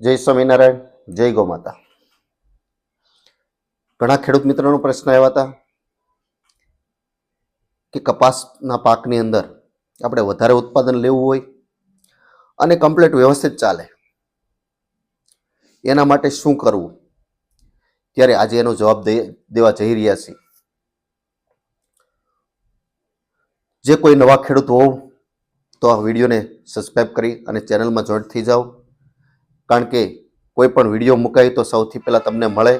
જય સ્વામિનારાયણ, જય ગૌ માતા ઘણા ખેડૂત મિત્રોનો પ્રશ્ન આવ્યા હતા કે કપાસના પાકની અંદર આપણે વધારે ઉત્પાદન લેવું હોય અને કમ્પ્લીટ વ્યવસ્થિત ચાલે, એના માટે શું કરવું? ત્યારે આજે એનો જવાબ દેવા જઈ રહ્યા છીએ. જે કોઈ નવા ખેડૂત હોવ તો આ વિડીયોને સબસ્ક્રાઈબ કરી અને ચેનલમાં જોઈન્ટ થઈ જાઓ. કારણ કે કોઈ પણ વીડિયો મુકાય તો સૌથી પહેલાં તમને મળે.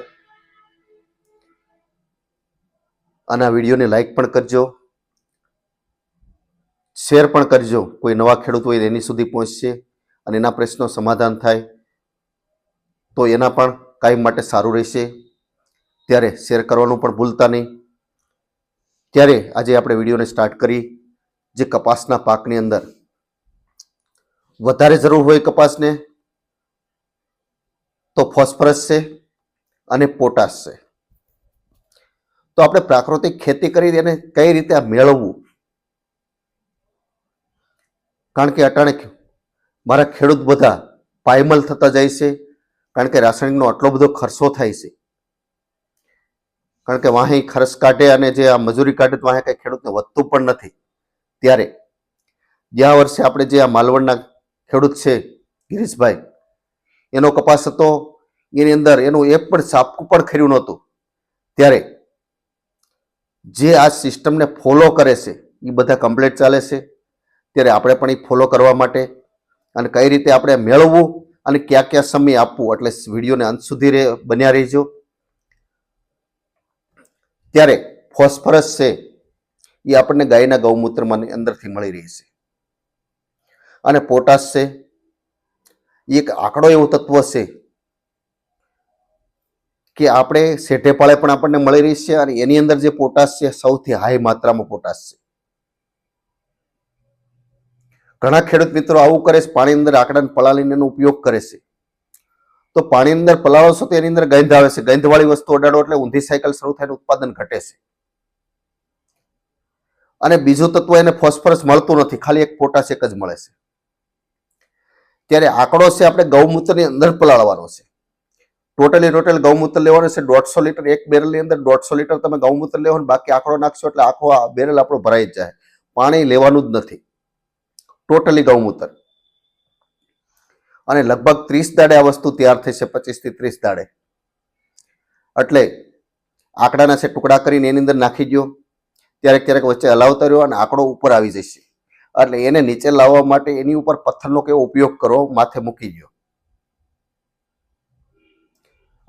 અને આ વિડીયોને લાઈક પણ કરજો. શેર પણ કરજો. કોઈ નવા ખેડૂત હોય એની સુધી પહોંચશે અને એના પ્રશ્નો સમાધાન થાય. તો એના પણ કાયમ માટે સારું રહેશે. ત્યારે શેર કરવાનું પણ ભૂલતા નહીં. ત્યારે આજે આપણે વિડીયોને સ્ટાર્ટ કરી જે કપાસના પાકની અંદર. વધારે જરૂર હોય કપાસને તો ફોસ્ફરસ છે અને પોટાશ છે. તો આપણે પ્રાકૃતિક ખેતી કરી એને કઈ રીતે આ મેળવવું? કારણ કે અટાણે મારા ખેડૂત બધા પાયમલ થતા જાય છે, કારણ કે રાસાયણિકનો આટલો બધો ખર્ચો થાય છે. કારણ કે વાહી ખર્ચ કાઢે અને જે આ મજૂરી કાઢે તો વાહે કંઈ ખેડૂતને વધતું પણ નથી. ત્યારે, ગયા વર્ષે આપણે જે આ માલવણના ખેડૂત છે ગિરીશભાઈ એનો કપાસ હતો, એની અંદર એનું એક પણ સાપકું પણ ખર્યું નહોતું. ત્યારે જે આ સિસ્ટમને ફોલો કરે છે એ બધા કમ્પ્લેટ ચાલે છે. ત્યારે આપણે પણ એ ફોલો કરવા માટે અને કઈ રીતે આપણે મેળવવું અને કયા કયા સમય આપવું, એટલે વિડીયોને અંત સુધી રહે બન્યા રહેજો. ત્યારે ફોસ્ફરસ છે એ આપણને ગાયના ગૌમૂત્રમાં અંદરથી મળી રહેશે અને પોટાશ છે એક આંકડો એવો તત્વ છે કે આપણે શેઠે પાળે પણ આપણને મળી રહી છે અને એની અંદર જે પોટાશ છે, સૌથી હાઈ માત્રામાં પોટાશ છે. ઘણા ખેડૂત મિત્રો આવું કરે છે, પાણી અંદર આંકડાને પલાળીને એનો ઉપયોગ કરે છે. તો પાણી અંદર પલાળો છો તો એની અંદર ગંધ આવે છે. ગંધવાળી વસ્તુ અડાડો એટલે ઊંધી સાયકલ શરૂ થાય ઉત્પાદન ઘટે છે. અને બીજું તત્વ એને ફોસ્ફરસ મળતું નથી. ખાલી એક પોટાશ એક જ મળે છે. ત્યારે આંકડો છે આપણે ગૌમૂત્રની અંદર પલાળવાનો છે. ટોટલી ટોટલ ગૌમૂત્ર લેવાનું છે દોઢસો લીટર, એક બેરલની અંદર દોઢસો લીટર તમે ગૌમૂત્ર લેવાનું, બાકી આંકડો નાખશો એટલે આખો આ બેરલ આપણો ભરાઈ જ જાય. પાણી લેવાનું જ નથી. ટોટલી ગૌમૂત્ર. અને લગભગ ત્રીસ દાડે આ વસ્તુ તૈયાર થઈ છે, પચીસથી ત્રીસ દાડે. એટલે આંકડાના છે ટુકડા કરીને એની અંદર નાખી દો ક્યારેક ક્યારેક વચ્ચે હલાવતા રહ્યો અને આંકડો ઉપર આવી જશે. એટલે એને નીચે લાવવા માટે એની ઉપર પથ્થરનો કેવો ઉપયોગ કરો, માથે મૂકી દો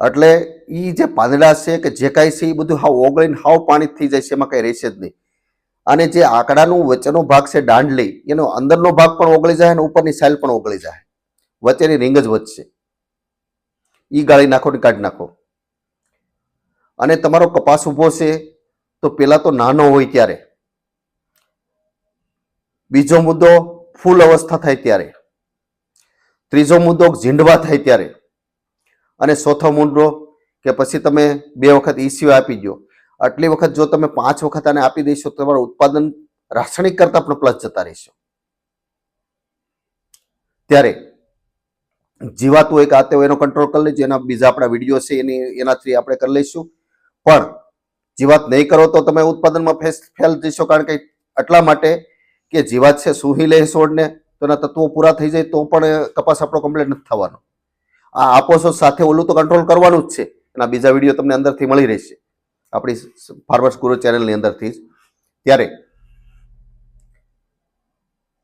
એટલે એ જે પાંદડા છે કે જે કાંઈ છે એ બધું હાવ ઓગળીને હાવ પાણી થઈ જાય છે, એમાં કંઈ રહેશે જ નહીં. અને જે આંકડાનું વચ્ચેનો ભાગ છે દાંડલી, એનો અંદરનો ભાગ પણ ઓગળી જાય અને ઉપરની સાઇલ પણ ઓગળી જાય. વચ્ચેની રીંગ જ વધશે. એ ગાળી નાખો ને કાઢી નાખો. અને તમારો કપાસ ઊભો છે, તો પેલા તો નાનો હોય ત્યારે. બીજો મુદ્દો ફૂલ અવસ્થા થાય ત્યારે. ત્રીજો મુદ્દો ઝીંડવા થાય ત્યારે. અને ચોથો મુદ્દો કે પછી તમે બે વખત ઈસીઓ આપી દો આટલી વખત જો તમે પાંચ વખત આને આપી દઈશો તમારું ઉત્પાદન રાસાયણિક કરતા પણ પ્લસ જતા રહેશો. ત્યારે જીવાતું એક આતે એનો કંટ્રોલ કરી લેજો, એના બીજા આપણા વીડિયો છે, એની એનાથી આપણે કરી લઈશું. પણ જીવાત નહીં કરો તો તમે ઉત્પાદનમાં ફેલ જશો કારણ કે એટલા માટે કે જીવાત છે સૂહી લે છોડને? તો એના તત્વો પૂરા થઈ જાય તો પણ કપાસ આપણો કમ્પ્લીટ નથી થવાનો. આ આપોસો સાથે ઓલું તો કંટ્રોલ કરવાનું જ છે. એના બીજા વીડિયો તમને અંદરથી મળી રહેશે. આપણી ફાર્મર્સ ગુરુ ચેનલની અંદરથી જ. ત્યારે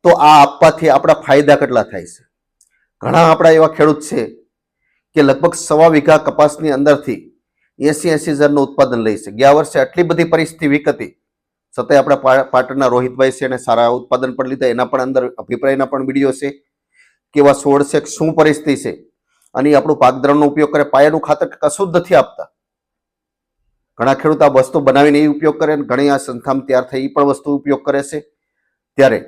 તો આ આપવાથી આપણા ફાયદા કેટલા થાય છે? ઘણા આપણા એવા ખેડૂત છે કે લગભગ સવા વીઘા કપાસની અંદરથી એસી એસી હજારનું ઉત્પાદન લઈ છે. ગયા વર્ષે આટલી બધી પરિસ્થિતિ વીક હતી. છતાંય આપણા પાટણના રોહિતભાઈ છે અને સારા ઉત્પાદન પણ લીધા. એના પણ અંદર અભિપ્રાયના પણ વીડિયો છે કેવા છોડ છે શું પરિસ્થિતિ છે? અને આપણું પાકદ્રણનો ઉપયોગ કરે. પાયાનું ખાતર કશું જ નથી આપતા. ઘણા ખેડૂત આ વસ્તુ બનાવીને એ ઉપયોગ કરે અને ઘણી આ સંથામ તૈયાર થઈ એ પણ વસ્તુ ઉપયોગ કરે છે. ત્યારે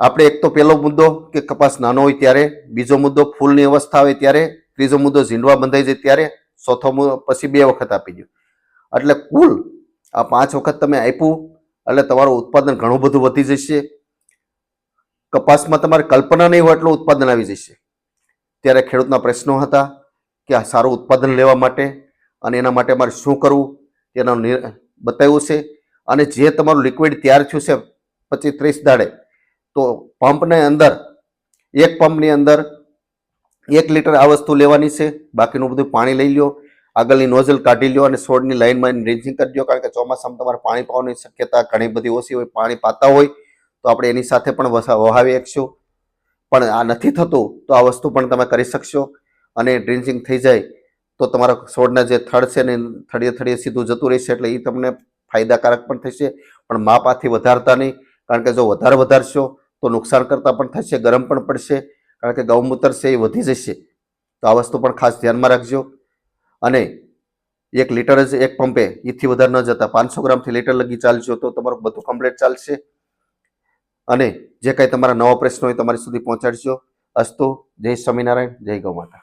આપણે એક તો પહેલો મુદ્દો કે કપાસ નાનો હોય ત્યારે, બીજો મુદ્દો ફૂલની અવસ્થા હોય ત્યારે, ત્રીજો મુદ્દો ઝીંડવા બંધાઈ જાય ત્યારે, ચોથો પછી બે વખત આપી દો એટલે કુલ આ પાંચ વખત તમે આપ્યું, એટલે તમારું ઉત્પાદન ઘણું બધું વધી જશે. કપાસમાં તમારે કલ્પના નહીં હોય એટલું ઉત્પાદન આવી જશે. ત્યારે ખેડૂતના પ્રશ્નો હતા કે આ સારું ઉત્પાદન લેવા માટે અને એના માટે મારે શું કરવું? તેનો બતાવ્યું છે. અને જે તમારું લિક્વિડ તૈયાર થયું છે પચીસ ત્રીસ દાડે, તો પંપને અંદર, એક પંપની અંદર એક લીટર આ વસ્તુ લેવાની છે. બાકીનું બધું પાણી લઈ લ્યો. આગળની નોઝલ કાઢી લ્યો અને છોડની લાઇનમાં ડ્રિન્ચિંગ કરી દો કારણ કે ચોમાસામાં તમારે પાણી પાવાની શક્યતા ઘણી બધી ઓછી હોય, પાણી પાતા હોય, તો આપણે એની સાથે પણ વહાવી શકશું. પણ આ નથી થતું, તો આ વસ્તુ પણ તમે કરી શકશો અને ડ્રિન્ચિંગ થઈ જાય, તો તમારા છોડના જે થડ છે ને થડીએ થડીએ સીધું જતું રહેશે એટલે એ તમને ફાયદાકારક પણ થશે, પણ માપ આથી વધારતા નહીં, કારણ કે જો વધારે વધારશો, તો નુકસાન કરતાં પણ થશે, ગરમ પણ પડશે, કારણ કે ગૌમૂત્ર છે એ વધી જશે. તો આ વસ્તુ પણ ખાસ ધ્યાનમાં રાખજો. અને એક લીટર જ એક પંપે એથી વધારે ન જતા. પાંચસો ગ્રામથી લીટર લગી ચાલશો તો તમારું બધું કમ્પ્લીટ ચાલશે. અને જે કાંઈ તમારા નવા પ્રશ્નો હોય તમારી સુધી પહોંચાડશો અસ્તુ, જય સ્વામિનારાયણ, જય ગૌ માતા.